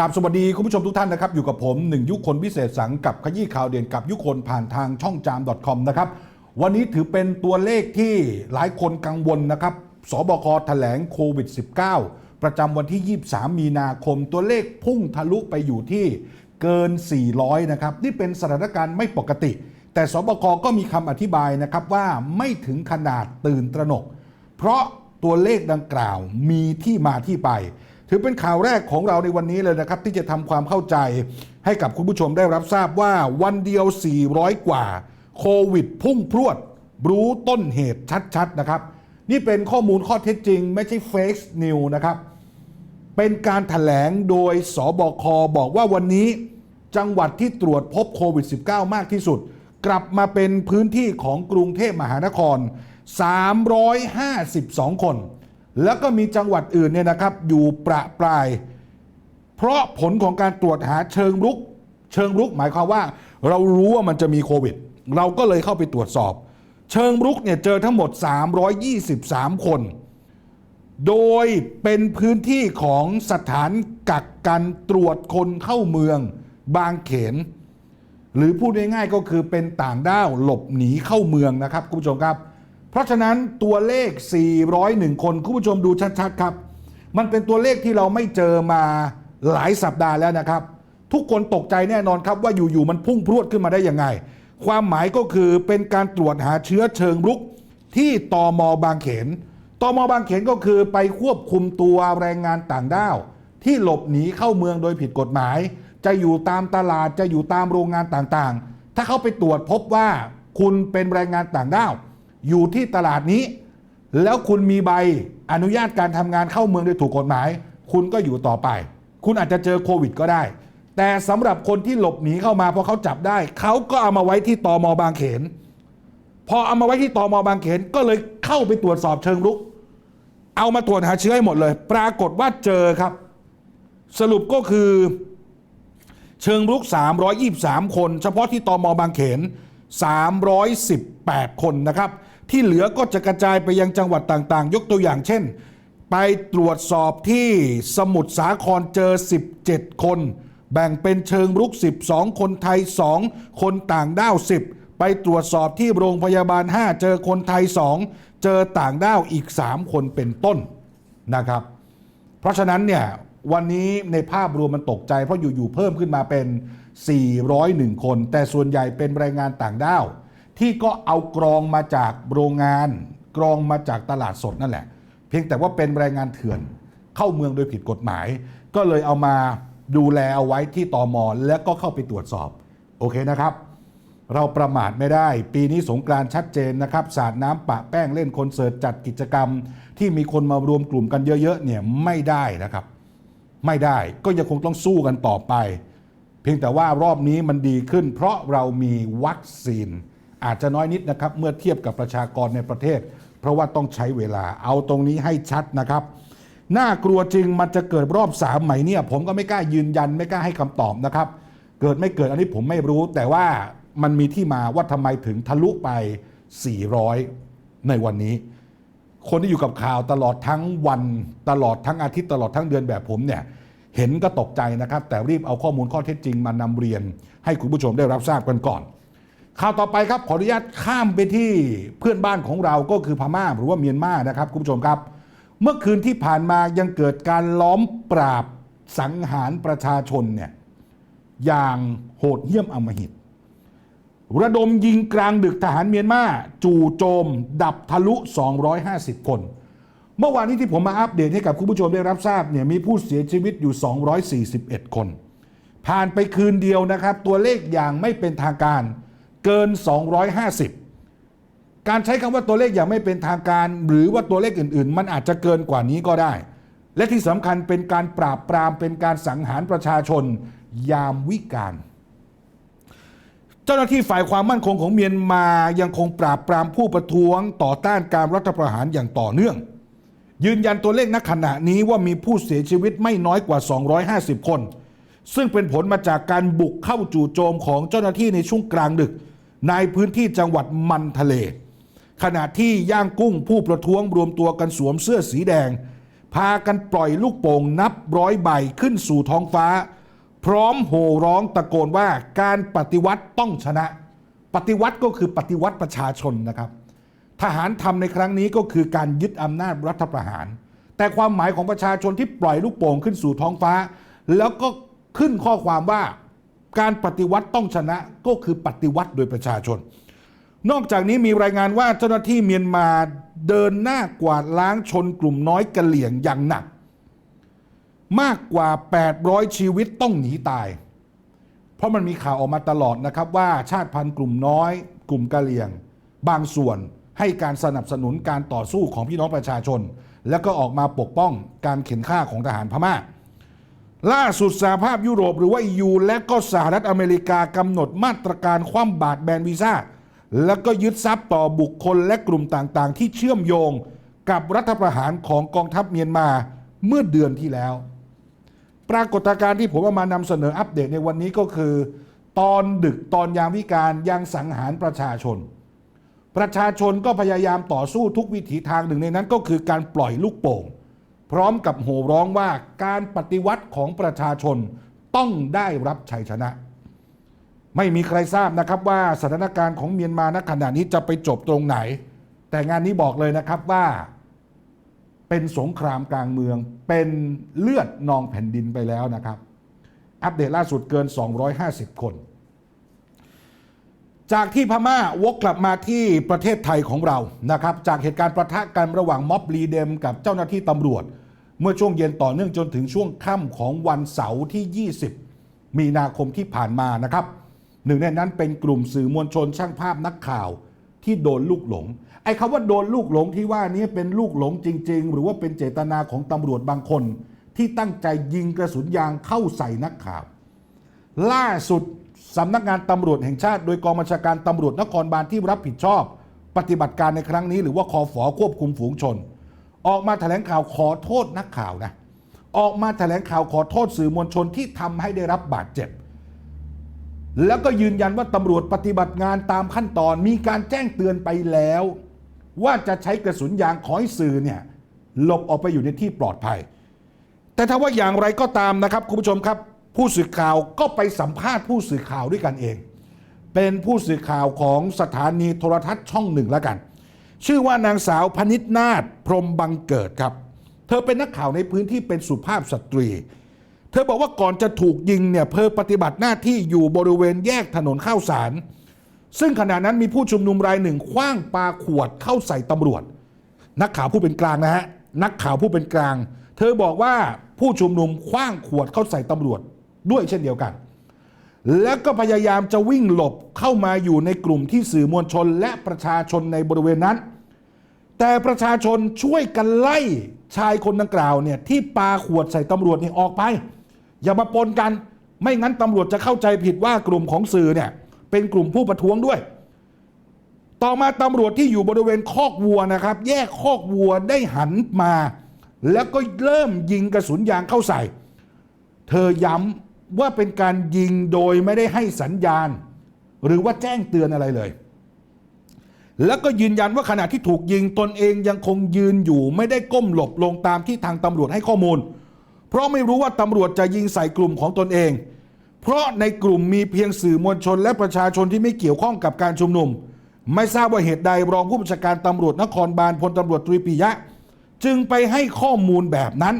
กราบสวัสดีคุณผู้ชมทุกท่านนะครับ อยู่กับผมหนึ่งยุคคนพิเศษสังกับขยี้ข่าวเด่นกับยุคคนผ่านทางช่องจาม .com นะครับวันนี้ถือเป็นตัวเลขที่หลายคนกังวลนะครับสบคแถลงโควิด -19 ประจำวันที่ 23 มีนาคม ตัวเลขพุ่งทะลุไปอยู่ที่เกิน 400 นะครับ นี่เป็นสถานการณ์ไม่ปกติ แต่สบคก็มีคำอธิบายนะครับว่าไม่ถึงขนาดตื่นตระหนก เพราะตัวเลขดังกล่าวมีที่มาที่ไป ถือเป็นข่าวแรกของเราในวันนี้เลยนะครับ ที่จะทำความเข้าใจให้กับคุณผู้ชมได้รับทราบว่าวันเดียว 400 กว่า โควิดพุ่งพรวด รู้ต้นเหตุชัดๆนะครับ นี่เป็นข้อมูลข้อเท็จจริง ไม่ใช่เฟกซ์นิวนะครับ เป็นการถแถลงโดยสบคบอกว่าวันนี้จังหวัดที่ตรวจพบโควิด -19 มากที่สุด กลับมาเป็นพื้นที่ของกรุงเทพมหานคร 352 คน แล้วก็มีจังหวัดอื่นเนี่ยนะครับ อยู่ประปราย เพราะผลของการตรวจหาเชิงรุก เชิงรุกหมายความว่า เรารู้ว่ามันจะมีโควิด เราก็เลยเข้าไปตรวจสอบ เชิงรุกเนี่ยเจอทั้งหมด 323 คน โดยเป็นพื้นที่ของสถานกักกันตรวจคนเข้าเมืองบางเขน หรือพูดง่ายๆก็คือเป็นต่างด้าวหลบหนีเข้าเมืองนะครับคุณผู้ชมครับ เพราะฉะนั้นตัวเลข 401 คนคุณผู้ชมดูชัดๆครับ มันเป็นตัวเลขที่เราไม่เจอมาหลายสัปดาห์แล้วนะครับ ทุกคนตกใจแน่นอนครับว่าอยู่ๆมันพุ่งพรวดขึ้นมาได้ยังไง ความหมายก็คือเป็นการตรวจหาเชื้อเชิงรุกที่ตอมอบางเขนตอมอบางเขนก็คือไปควบคุมตัวแรงงานต่างด้าว ที่หลบหนีเข้าเมืองโดยผิดกฎหมาย จะอยู่ตามตลาดจะอยู่ตามโรงงานต่างๆ ถ้าเขาไปตรวจพบว่าคุณเป็นแรงงานต่างด้าว อยู่ที่ตลาดนี้ แล้วคุณมีใบอนุญาตการทำงานเข้าเมืองโดยถูกกฎหมาย คุณก็อยู่ต่อไป คุณอาจจะเจอโควิดก็ได้ แต่สำหรับคนที่หลบหนีเข้ามาเพราะเขาจับได้ เขาก็เอามาไว้ที่ตมบางเขน พอเอามาไว้ที่ตมบางเขนก็เลยเข้าไปตรวจสอบเชิงรุก เอามาตรวจหาเชื้อให้หมดเลย ปรากฏว่าเจอครับ สรุปก็คือเชิงรุก 323 คน เฉพาะที่ตมบางเขน 318 คนนะครับ ที่เหลือก็จะกระจายไปยังจังหวัดต่างๆ ยกตัวอย่างเช่น ไปตรวจสอบที่สมุทรสาครเจอ 17 คน แบ่งเป็นเชิงรุก 12 คนไทย 2 คนต่างด้าว 10 ไปตรวจสอบที่โรงพยาบาล 5 เจอคนไทย 2 เจอต่างด้าวอีก 3 คนเป็นต้นนะครับ เพราะฉะนั้นเนี่ยวันนี้ในภาพรวมมันตกใจ เพราะอยู่ๆเพิ่มขึ้นมาเป็น 401 คน แต่ส่วนใหญ่เป็นแรงงานต่างด้าว ที่ก็เอากรองมาจากโรงงาน กรองมาจากตลาดสดนั่นแหละ เพียงแต่ว่าเป็นแรงงานเถื่อน เข้าเมืองโดยผิดกฎหมาย ก็เลยเอามาดูแลเอาไว้ที่ตอมอแล้วก็เข้าไปตรวจสอบ โอเคนะครับ เราประมาทไม่ได้ ปีนี้สงกรานชัดเจนนะครับ สาดน้ำปะแป้งเล่นคอนเสิร์ตจัดกิจกรรม ที่มีคนมารวมกลุ่มกันเยอะๆเนี่ยไม่ได้นะครับ ไม่ได้ก็ยังคงต้องสู้กันต่อไป เพียงแต่ว่ารอบนี้มันดีขึ้น เพราะเรามีวัคซีน อาจจะน้อยนิดนะครับเมื่อเทียบกับประชากรในประเทศ เพราะว่าต้องใช้เวลาเอาตรงนี้ให้ชัดนะครับน่ากลัวจริงมันจะเกิดรอบสามไหมเนี่ยผมก็ไม่กล้ายืนยันไม่กล้าให้คำตอบนะครับ เกิดไม่เกิดอันนี้ผมไม่รู้ แต่ว่ามันมีที่มาว่าทำไมถึงทะลุไป 400 ในวันนี้ คนที่อยู่กับข่าวตลอดทั้งวันตลอดทั้งอาทิตย์ตลอดทั้งเดือนแบบผมเนี่ยเห็นก็ตกใจนะครับ แต่รีบเอาข้อมูลข้อเท็จจริงมานำเรียน ให้คุณผู้ชมได้รับทราบกันก่อน ข่าวต่อไปครับขออนุญาตข้ามไปที่เพื่อนบ้านของเราก็คือพม่าหรือว่าเมียนมานะครับคุณผู้ชมครับ เมื่อคืนที่ผ่านมายังเกิดการล้อมปราบสังหารประชาชนเนี่ยอย่างโหดเหี้ยมอำมหิต ระดมยิงกลางดึกทหารเมียนมาจู่โจม ดับทะลุ 250 คน เมื่อวานนี้ที่ผมมาอัปเดตให้กับคุณผู้ชมได้รับทราบเนี่ยมีผู้เสียชีวิตอยู่ 241 คน ผ่านไปคืนเดียวนะครับ ตัวเลขอย่างไม่เป็นทางการ เกิน 250 การใช้คำว่าตัวเลขอย่างไม่เป็นทางการ หรือว่าตัวเลขอื่น ๆ มันอาจจะเกินกว่านี้ก็ได้ และที่สำคัญเป็นการปราบปรามเป็นการสังหารประชาชน ยามวิกาลเจ้าหน้าที่ฝ่ายความมั่นคงของเมียนมายังคงปราบปรามผู้ประท้วงต่อต้านการรัฐประหารอย่างต่อเนื่อง ยืนยันตัวเลขณขณะนี้ว่ามีผู้เสียชีวิตไม่น้อยกว่า 250 คน ซึ่งเป็นผลมาจากการบุกเข้าจู่โจมของเจ้าหน้าที่ในช่วงกลางดึก ในพื้นที่จังหวัดมันทะเล ขณะที่ย่างกุ้งผู้ประท้วงรวมตัวกันสวมเสื้อสีแดง พากันปล่อยลูกโป่งนับร้อยใบขึ้นสู่ท้องฟ้า พร้อมโห่ร้องตะโกนว่าการปฏิวัติต้องชนะ ปฏิวัติก็คือปฏิวัติประชาชนนะครับ ทหารทำในครั้งนี้ก็คือการยึดอำนาจรัฐประหาร แต่ความหมายของประชาชนที่ปล่อยลูกโป่งขึ้นสู่ท้องฟ้า แล้วก็ขึ้นข้อความว่า การปฏิวัติต้องชนะก็คือปฏิวัติโดยประชาชน นอกจากนี้มีรายงานว่าเจ้าหน้าที่เมียนมาเดินหน้ากวาดล้างชนกลุ่มน้อยกะเหลี่ยงอย่างหนัก มากกว่า 800 ชีวิตต้องหนีตาย เพราะมันมีข่าวออกมาตลอดนะครับว่าชาติพันธุ์กลุ่มน้อย กลุ่มกะเหลี่ยง บางส่วนให้การสนับสนุนการต่อสู้ของพี่น้องประชาชน แล้วก็ออกมาปกป้องการเข็นฆ่าของทหารพม่า ล่าสุดสหภาพยุโรปหรือว่า EU และก็สหรัฐอเมริกากำหนดมาตรการคว่ำบาตรแบนวีซ่า แล้วก็ยึดทรัพย์ต่อบุคคลและกลุ่มต่างๆ ที่เชื่อมโยงกับรัฐประหารของกองทัพเมียนมาเมื่อเดือนที่แล้ว ปรากฏการณ์ที่ผมเอามานำเสนออัปเดตในวันนี้ก็คือ ตอนดึกตอนยามวิการยังสังหารประชาชน ประชาชนก็พยายามต่อสู้ทุกวิถีทางหนึ่งในนั้นก็คือการปล่อยลูกโป่ง พร้อมกับโห่ร้องว่าการปฏิวัติของประชาชนต้องได้รับชัยชนะ ไม่มีใครทราบนะครับว่าสถานการณ์ของเมียนมาณขณะนี้จะไปจบตรงไหน แต่งานนี้บอกเลยนะครับว่า เป็นสงครามกลางเมือง เป็นเลือดนองแผ่นดินไปแล้วนะครับ อัปเดตล่าสุดเกิน 250 คน จากที่พม่าวกกลับมาที่ประเทศไทยของเรานะครับ จากเหตุการณ์ประทะกันระหว่างม็อบลีเดมกับเจ้าหน้าที่ตำรวจ เมื่อช่วงเย็นต่อเนื่องจนถึงช่วงค่ำของวันเสาร์ที่ 20 มีนาคมที่ผ่านมานะครับ หนึ่งในนั้นเป็นกลุ่มสื่อมวลชนช่างภาพนักข่าวที่โดนลูกหลง ไอ้คำว่าโดนลูกหลงที่ว่านี้เป็นลูกหลงจริง ๆ หรือว่าเป็นเจตนาของตำรวจบางคน ที่ตั้งใจยิงกระสุนยางเข้าใส่นักข่าว ล่าสุด สำนักงานตำรวจแห่งชาติ โดยกองบัญชาการตำรวจนครบาลที่รับผิดชอบ ปฏิบัติการในครั้งนี้หรือว่าคอฝอควบคุมฝูงชน ออกมาแถลงข่าวขอโทษนักข่าวนะออกมาแถลงข่าวขอโทษสื่อมวลชนที่ทำให้ได้รับบาดเจ็บ แล้วก็ยืนยันว่าตำรวจปฏิบัติงานตามขั้นตอนมีการแจ้งเตือนไปแล้ว ว่าจะใช้กระสุนยางขอให้สื่อเนี่ยหลบออกไปอยู่ในที่ปลอดภัย แต่ถ้าว่าอย่างไรก็ตามนะครับคุณผู้ชมครับ ผู้สื่อข่าวก็ไปสัมภาษณ์ผู้สื่อข่าวด้วยกันเอง เป็นผู้สื่อข่าวของสถานีโทรทัศน์ช่องหนึ่งแล้วกัน ชื่อว่านางสาวพนิษนาถพรมบังเกิดครับ เธอเป็นนักข่าวในพื้นที่เป็นสุภาพสตรี เธอบอกว่าก่อนจะถูกยิงเนี่ยเธอปฏิบัติหน้าที่อยู่บริเวณแยกถนนข้าวสาร ซึ่งขณะนั้นมีผู้ชุมนุมรายหนึ่งคว้างปาขวดเข้าใส่ตำรวจ นักข่าวผู้เป็นกลางนะฮะนักข่าวผู้เป็นกลาง เธอบอกว่าผู้ชุมนุมคว้างขวดเข้าใส่ตำรวจ ด้วยเช่นเดียวกัน แล้วก็พยายามจะวิ่งหลบเข้ามาอยู่ในกลุ่มที่สื่อมวลชนและประชาชนในบริเวณนั้น แต่ประชาชนช่วยกันไล่ชายคนดังกล่าวเนี่ยที่ปาขวดใส่ตำรวจนี่ออกไป อย่ามาปนกัน ไม่งั้นตำรวจจะเข้าใจผิดว่ากลุ่มของสื่อเนี่ยเป็นกลุ่มผู้ประท้วงด้วย ต่อมาตำรวจที่อยู่บริเวณคอกวัวนะครับ แยกคอกวัวได้หันมา แล้วก็เริ่มยิงกระสุนยางเข้าใส่ เธอย้ำ ว่าเป็นการยิงโดยไม่ได้ให้สัญญาณ หรือว่าแจ้งเตือนอะไรเลย แล้วก็ยืนยันว่าขณะที่ถูกยิงตนเองยังคงยืนอยู่ ไม่ได้ก้มหลบลงตามที่ทางตำรวจให้ข้อมูล เพราะไม่รู้ว่าตำรวจจะยิงใส่กลุ่มของตนเอง เพราะในกลุ่มมีเพียงสื่อมวลชน และประชาชนที่ไม่เกี่ยวข้องกับการชุมนุม ไม่ทราบว่าเหตุใดรองผู้บัญชาการตำรวจนครบาลพลตำรวจตรีปิยะ จึงไปให้ข้อมูลแบบนั้น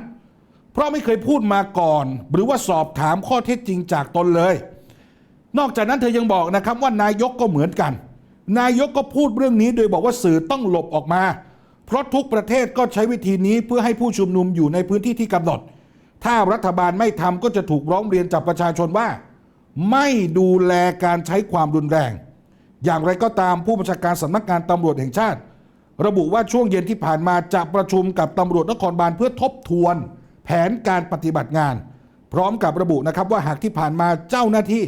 ราะไม่เคยพูดมาก่อน หรือว่าสอบถามข้อเท็จจริงจากตนเลย นอกจากนั้นเธอยังบอกนะครับว่านายกก็เหมือนกัน นายกก็พูดเรื่องนี้โดยบอกว่าสื่อต้องหลบออกมา เพราะทุกประเทศก็ใช้วิธีนี้เพื่อให้ผู้ชุมนุมอยู่ในพื้นที่ที่กำหนด ถ้ารัฐบาลไม่ทำก็จะถูกร้องเรียนจากประชาชนว่า ไม่ดูแลการใช้ความรุนแรง อย่างไรก็ตามผู้บัญชาการสำนักงานตำรวจแห่งชาติ ระบุว่าช่วงเย็นที่ผ่านมาจะประชุมกับตำรวจนครบาลเพื่อทบทวน แผนการปฏิบัติงาน พร้อมกับระบุนะครับว่าหากที่ผ่านมาเจ้าหน้าที่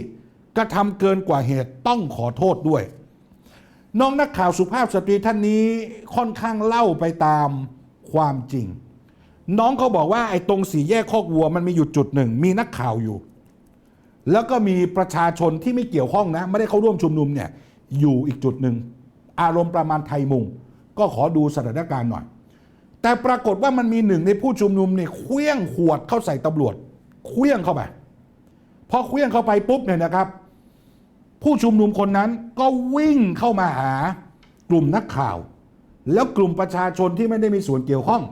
กระทำเกินกว่าเหตุต้องขอโทษด้วย น้องนักข่าวสุภาพสตรีท่านนี้ค่อนข้างเล่าไปตามความจริง น้องเขาบอกว่าไอ้ตรงสี่แยกคอกวัวมันมีอยู่จุดหนึ่ง มีนักข่าวอยู่ แล้วก็มีประชาชนที่ไม่เกี่ยวข้องนะ ไม่ได้เข้าร่วมชุมนุมเนี่ยอยู่อีกจุดหนึ่ง อารมณ์ประมาณไทยมุง ก็ขอดูสถานการณ์หน่อย แต่ปรากฏว่ามันมีหนึ่งในผู้ชุมนุมเนี่ยเคลี้ยงขวดเข้าใส่ตำรวจเคลี้ยงเข้าไปพอเคลี้ยงเข้าไปปุ๊บเนี่ยนะครับ ผู้ชุมนุมคนนั้นก็วิ่งเข้ามาหากลุ่มนักข่าว แล้วกลุ่มประชาชนที่ไม่ได้มีส่วนเกี่ยวข้อง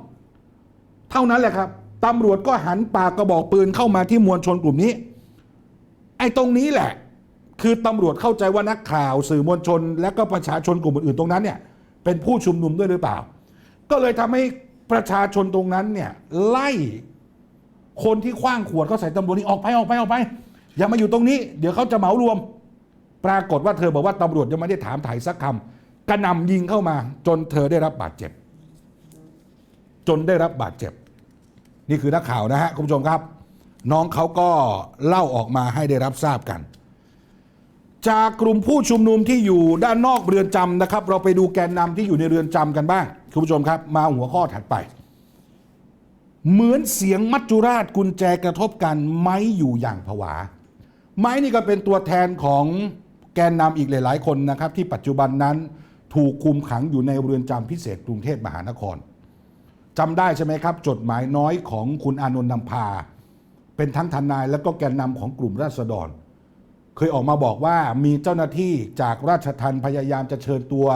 เท่านั้นแหละครับตำรวจก็หันปากกระบอกปืนเข้ามาที่มวลชนกลุ่มนี้ ไอ้ตรงนี้แหละ คือตำรวจเข้าใจว่านักข่าว สื่อมวลชน และก็ประชาชนกลุ่มอื่นๆตรงนั้นเนี่ยเป็นผู้ชุมนุมด้วยหรือเปล่า ก็เลยทำให้ประชาชนตรงนั้นเนี่ยไล่คนที่คว้างขวดเขาใส่ตำรวจนี่ออกไปออกไปออกไป อย่ามาอยู่ตรงนี้ เดี๋ยวเขาจะเหมารวม ปรากฏว่าเธอบอกว่าตำรวจยังไม่ได้ถามถ่ายสักคำกระหนำยิงเข้ามา จนเธอได้รับบาดเจ็บ จนได้รับบาดเจ็บ นี่คือนักข่าวนะฮะคุณผู้ชมครับ น้องเขาก็เล่าออกมาให้ได้รับทราบกัน จากกลุ่มผู้ชุมนุมที่อยู่ด้านนอกเรือนจำนะครับ เราไปดูแกนนำที่อยู่ในเรือนจำกันบ้าง คุณผู้ชมครับ มาหัวข้อถัดไป เหมือนเสียงมัจจุราชกุญแจกระทบกันไม้อยู่อย่างผวา ไม้นี่ก็เป็นตัวแทนของแกนนำอีกหลาย ๆ คนนะครับ ที่ปัจจุบันนั้นถูกคุมขังอยู่ในเรือนจำพิเศษกรุงเทพมหานครจำได้ใช่ไหมครับ จดหมายน้อยของคุณอานนท์นำพา เป็นทั้งทนายและก็แกนนำของกลุ่มราษฎร เคยออกมาบอกว่ามีเจ้าหน้าที่จากราชทันพยายามจะเชิญตัว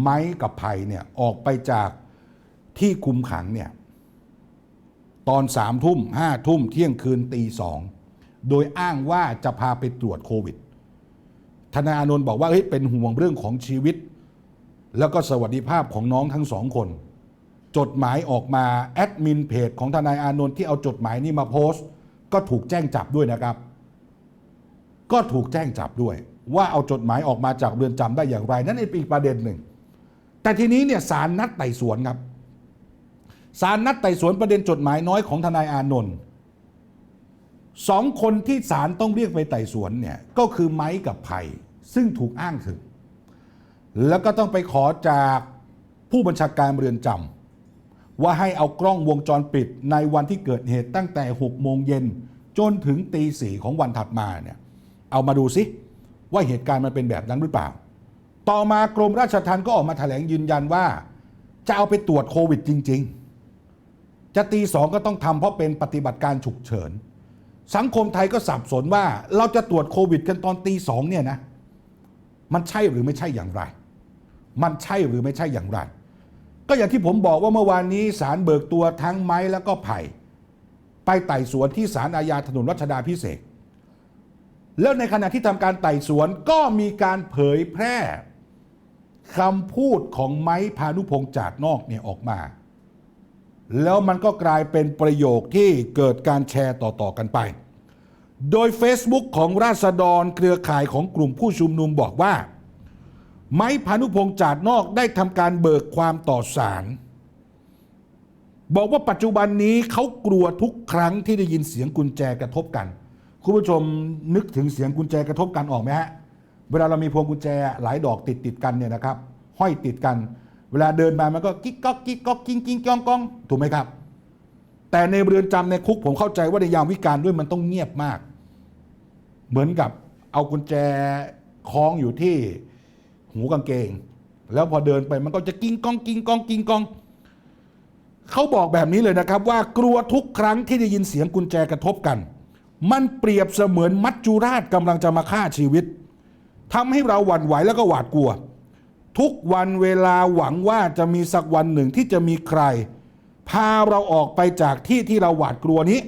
ไม้กับไผ่เนี่ยออกไปจากที่คุมขังเนี่ยตอนสามทุ่มห้าทุ่มเที่ยงคืนตีสองโดยอ้างว่าจะพาไปตรวจโควิด ธนาอานนท์บอกว่าเฮ้ยเป็นห่วงเรื่องของชีวิต แล้วก็สวัสดิภาพของน้องทั้งสองคน จดหมายออกมาแอดมินเพจของทนายอานนท์ที่เอาจดหมายนี้มาโพสต์ ก็ถูกแจ้งจับด้วยนะครับ ก็ถูกแจ้งจับด้วย ว่าเอาจดหมายออกมาจากเรือนจำได้อย่างไร นั่นเป็นอีกประเด็นหนึ่ง แต่ทีนี้เนี่ยศาลนัดไต่สวนครับศาลนัดไต่สวนประเด็นจดหมายน้อยของทนายอานนท์สองคนที่ศาลต้องเรียกไปไต่สวนเนี่ยก็คือไม้กับไผ่ซึ่งถูกอ้างถึง แล้วก็ต้องไปขอจากผู้บัญชาการเรือนจำว่าให้เอากล้องวงจรปิดในวันที่เกิดเหตุตั้งแต่6โมงเย็นจนถึงตีสี่ของวันถัดมาเนี่ยเอามาดูซิว่าเหตุการณ์มันเป็นแบบนั้นหรือเปล่า ต่อมากรมราชทัณฑ์ก็ออกมาแถลงยืนยันว่า จะเอาไปตรวจโควิดจริง ๆ จะตีสองก็ต้องทำเพราะเป็นปฏิบัติการฉุกเฉิน สังคมไทยก็สับสนว่าเราจะตรวจโควิดกันตอนตีสองเนี่ยนะ มันใช่หรือไม่ใช่อย่างไร มันใช่หรือไม่ใช่อย่างไร ก็อย่างที่ผมบอกว่าเมื่อวานนี้ศาลเบิกตัวทั้งไม้แล้วก็ไผ่ ไปไต่สวนที่ศาลอาญาถนนรัชดาพิเศษแล้วในขณะที่ทำการไต่สวนก็มีการเผยแพร่ คำพูดของไม้พานุพงษ์จากนอกเนี่ยออกมา แล้วมันก็กลายเป็นประโยคที่เกิดการแชร์ต่อๆกันไป โดย Facebook ของราษฎรเครือข่ายของกลุ่มผู้ชุมนุมบอกว่า ไม้พานุพงษ์จาดนอกได้ทำการเบิกความต่อศาลบอกว่าปัจจุบันนี้เขากลัวทุกครั้งที่ได้ยินเสียงกุญแจกระทบกัน คุณผู้ชมนึกถึงเสียงกุญแจกระทบกันออกไหมฮะ เวลาเรามีพวงกุญแจหลายดอกติดติดกันเนี่ยนะครับห้อยติดกัน เวลาเดินมามันก็กิ๊กก๊อกกิ๊กก๊อกกิ้งกิ้งก้องก้องถูกไหมครับ แต่ในเรือนจำในคุกผมเข้าใจว่าในยามวิการด้วยมันต้องเงียบมาก เหมือนกับเอากุญแจคล้องอยู่ที่หูกางเกง แล้วพอเดินไปมันก็จะกิ้งก้องกิ้งก้องกิ้งก้องเขาบอกแบบนี้เลยนะครับ ว่ากลัวทุกครั้งที่ได้ยินเสียงกุญแจกระทบกัน มันเปรียบเสมือนมัจจุราชกำลังจะมาฆ่าชีวิต ทำให้เราหวั่นไหวแล้วก็หวาดกลัว ทุกวันเวลาหวังว่าจะมีสักวันหนึ่งที่จะมีใคร พาเราออกไปจากที่ที่เราหวาดกลัวนี้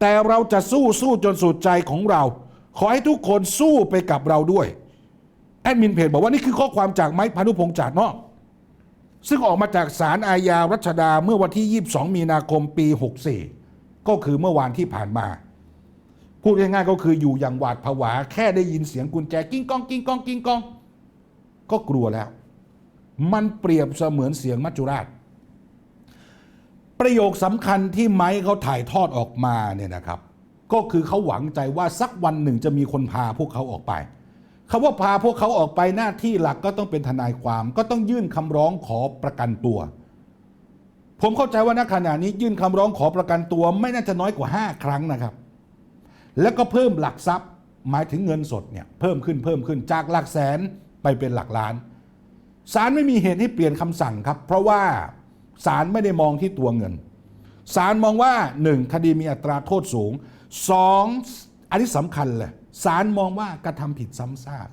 แต่เราจะสู้สู้จนสุดใจของเรา ขอให้ทุกคนสู้ไปกับเราด้วย แอดมินเพจบอกว่านี่คือข้อความจากไม้พานุพงษ์จากนอก ซึ่งออกมาจากศาลอาญารัชดาเมื่อวันที่ 22 มีนาคมปี 64 ก็คือเมื่อวานที่ผ่านมา พูดง่ายๆก็คืออยู่อย่างหวาดผวา แค่ได้ยินเสียงกุญแจกิ้งก้องกิ้งก้องกิ้งก้อง ก็กลัวแล้ว มันเปรียบเสมือนเสียงมัจจุราช ประโยคสำคัญที่ไม้เขาถ่ายทอดออกมาเนี่ยนะครับ ก็คือเขาหวังใจว่าสักวันหนึ่งจะมีคนพาพวกเขาออกไปคำว่าพาพวกเขาออกไปหน้าที่หลักก็ต้องเป็นทนายความ ก็ต้องยื่นคำร้องขอประกันตัว ผมเข้าใจว่าณขณะนี้ยื่นคำร้องขอประกันตัวไม่น่าจะน้อยกว่า 5 ครั้งนะครับ แล้วก็เพิ่มหลักทรัพย์หมายถึงเงินสดเนี่ยเพิ่มขึ้นเพิ่มขึ้นจากหลักแสนไปเป็นหลักล้านศาลไม่มีเหตุให้เปลี่ยนคำสั่งครับ เพราะว่าศาลไม่ได้มองที่ตัวเงินศาลมองว่า 1. คดีมีอัตราโทษสูง 2. อันนี้สำคัญเลยศาลมองว่ากระทำผิดซ้ำซาก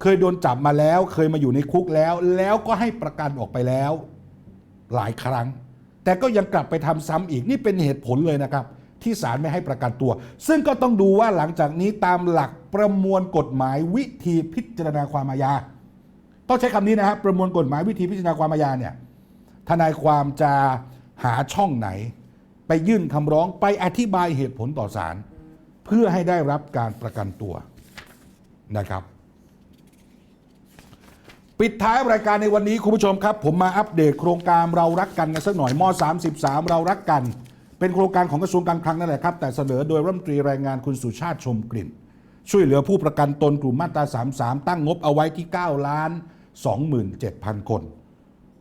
เคยโดนจับมาแล้วเคยมาอยู่ในคุกแล้ว แล้วก็ให้ประกันออกไปแล้วหลายครั้ง แต่ก็ยังกลับไปทำซ้ำอีกนี่เป็นเหตุผลเลยนะครับ ที่ศาลไม่ให้ประกันตัว ซึ่งก็ต้องดูว่าหลังจากนี้ตามหลักประมวลกฎหมายวิธีพิจารณาความอาญาต้องใช้คำนี้นะครับประมวลกฎหมายวิธีพิจารณาความอาญาเนี่ยทนายความจะหาช่องไหน ไปยื่นคำร้องไปอธิบายเหตุผลต่อศาลเพื่อให้ได้รับการประกันตัวนะครับ ปิดท้ายรายการในวันนี้คุณผู้ชมครับ ผมมาอัปเดตโครงการเรารักกันกันสักหน่อยม 33 เรารักกัน เป็นโครงการของกระทรวงการคลังนั่นแหละครับ แต่เสนอโดยรัฐมนตรีแรงงานคุณสุชาติชมกลิ่น ช่วยเหลือผู้ประกันตนกลุ่มมาตรา 33 ตั้งงบเอาไว้ที่ 9 ล้าน 27,000 คน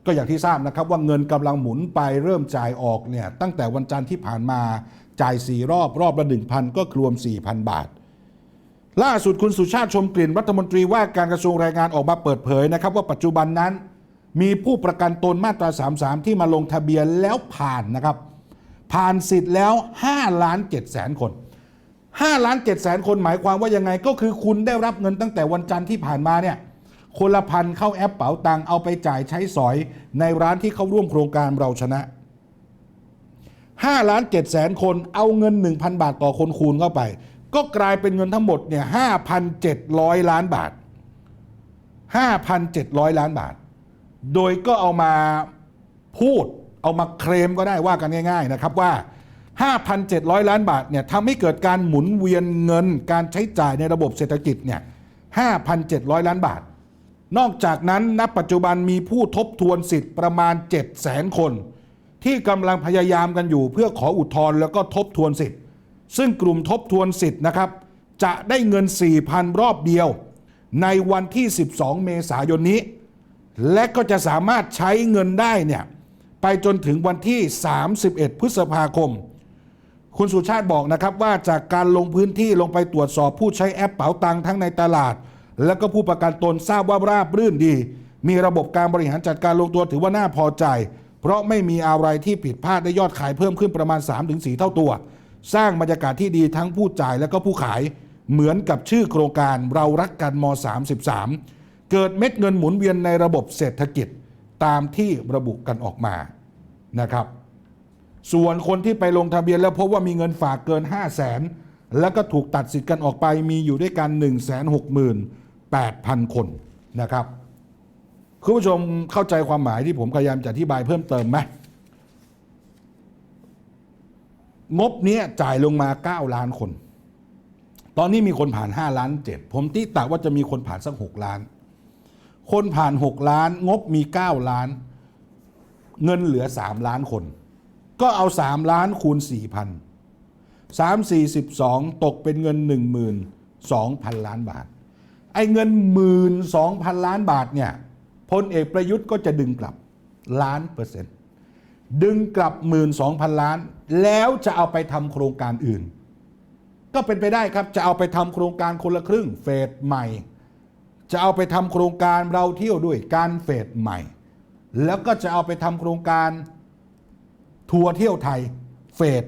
ก็อย่างที่ทราบนะครับว่าเงินกำลังหมุนไปเริ่มจ่ายออกเนี่ยตั้งแต่วันจันทร์ที่ผ่านมาจ่าย 4 รอบรอบละ 1,000 ก็รวม 4,000 บาท ล่าสุดคุณสุชาติชมกลิ่นรัฐมนตรีว่าการกระทรวงแรงงานออกมาเปิดเผยนะครับว่าปัจจุบันนั้น มีผู้ประกันตนมาตรา 33 ที่มาลงทะเบียนแล้วผ่านนะครับ ผ่านสิทธิ์แล้ว5ล้าน7แสนคน5ล้าน7แสนคนหมายความว่ายังไงก็คือคุณได้รับเงินตั้งแต่วันจันทร์ที่ผ่านมาเนี่ยคนละพันเข้าแอปเป๋าตังเอาไปจ่ายใช้สอยในร้านที่เข้าร่วมโครงการเราชนะ5ล้าน7แสนคนเอาเงิน 1,000 บาทต่อคนคูณเข้าไป ก็กลายเป็นเงินทั้งหมดเนี่ย5,700 ล้านบาท 5,700 ล้านบาท โดยก็เอามาพูด เอามาเคลมก็ได้ว่ากันง่าย ๆ นะครับว่า 5,700 ล้านบาทเนี่ยทำให้เกิดการหมุนเวียนเงินการใช้จ่ายในระบบเศรษฐกิจเนี่ย 5,700 ล้านบาท นอกจากนั้นณปัจจุบันมีผู้ทบทวนสิทธิ์ประมาณ 7 0 0 0 0 0 คน ที่กำลังพยายามกันอยู่ เพื่อขออุทธรณ์แล้วก็ทบทวนสิทธิ์ ซึ่งกลุ่มทบทวนสิทธิ์นะครับ จะได้เงิน 4,000 รอบเดียว ในวันที่ 12 เมษายนนี้ และก็จะสามารถใช้เงินได้เนี่ย ไปจนถึงวันที่ 31 พฤษภาคม คุณสุชาติบอกนะครับว่าจากการลงพื้นที่ลงไปตรวจสอบผู้ใช้แอปเป๋าตังทั้งในตลาด และก็ผู้ประกันตนทราบว่าราบรื่นดี มีระบบการบริหารจัดการลงตัวถือว่าน่าพอใจ เพราะไม่มีอะไรที่ผิดพลาดได้ยอดขายเพิ่มขึ้นประมาณ 3-4 เท่าตัว สร้างบรรยากาศที่ดีทั้งผู้จ่ายและก็ผู้ขายเหมือนกับชื่อโครงการเรารักกันม 33 เกิดเม็ดเงินหมุนเวียนในระบบเศรษฐกิจตามที่ระบุกันออกมา นะครับ ส่วนคนที่ไปลงทะเบียนแล้วพบว่ามีเงินฝากเกิน 5 0 0แสนแล้วก็ถูกตัดสิทธิ์กันออกไปมีอยู่ด้วยกัน 1 6 8 0 0 0 คนนะครับคุณผู้ชมเข้าใจความหมายที่ผมพยายามจะอธิบายเพิ่มเติมไหมงบเนี้ยจ่ายลงมา 9 ล้านคน ตอนนี้มีคนผ่าน 5 ล้าน 7 ผมตีตะว่าจะมีคนผ่านสัก 6 ล้าน คนผ่าน 6 ล้าน งบมี 9 ล้าน เงินเหลือ 3 ล้านคน ก็เอา 3 ล้านคูณ 4,000 3 4 12 ตกเป็นเงิน 12,000 ล้านบาท ไอ้เงิน 12,000 ล้านบาทเนี่ยพลเอกประยุทธ์ก็จะดึงกลับล้านเปอร์เซ็นต์ดึงกลับ 12,000 ล้าน แล้วจะเอาไปทำโครงการอื่น ก็เป็นไปได้ครับจะเอาไปทำโครงการคนละครึ่งเฟสใหม่ จะเอาไปทำโครงการเราเที่ยวด้วยการเฟสใหม่ แล้วก็จะเอาไปทำโครงการทัวร์เที่ยวไทยเฟส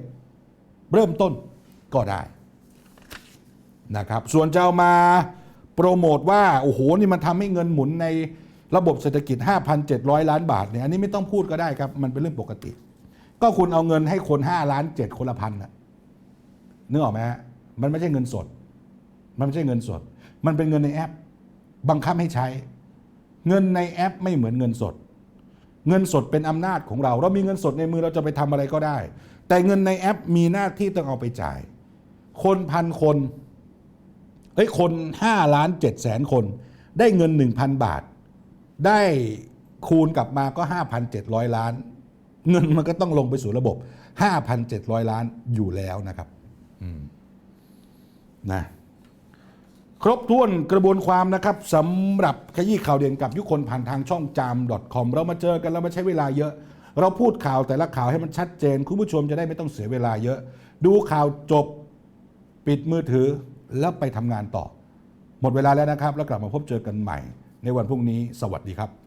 เริ่มต้นก็ได้นะครับ ส่วนจะเอามาโปรโมทว่า โอ้โห นี่มันทำให้เงินหมุนในระบบเศรษฐกิจ 5,700 ล้านบาทเนี่ยอันนี้ไม่ต้องพูดก็ได้ครับ มันเป็นเรื่องปกติ ก็คุณเอาเงินให้คน 5 ล้าน 7 คนละพันน่ะนึกออกไหมฮะมันไม่ใช่เงินสด มันไม่ใช่เงินสด มันเป็นเงินในแอป บังคับให้ใช้ เงินในแอปไม่เหมือนเงินสด เงินสดเป็นอำนาจของเรา เรามีเงินสดในมือเราจะไปทำอะไรก็ได้ แต่เงินในแอปมีหน้าที่ต้องเอาไปจ่าย คนพันคนเอ้ยคน5ล้าน7แสนคน ได้เงิน 1,000 บาท ได้คูณกลับมาก็ 5,700 ล้าน เงินมันก็ต้องลงไปสู่ระบบ 5,700 ล้านอยู่แล้วนะครับนะ ครบถ้วนกระบวนความนะครับสำหรับขยี้ข่าวเด่นกับยุคนผ่านทางช่องจาม .com เรามาเจอกันเรามาใช้เวลาเยอะ เราพูดข่าวแต่ละข่าวให้มันชัดเจน คุณผู้ชมจะได้ไม่ต้องเสียเวลาเยอะ ดูข่าวจบปิดมือถือแล้วไปทำงานต่อ หมดเวลาแล้วนะครับ แล้วกลับมาพบเจอกันใหม่ ในวันพรุ่งนี้สวัสดีครับ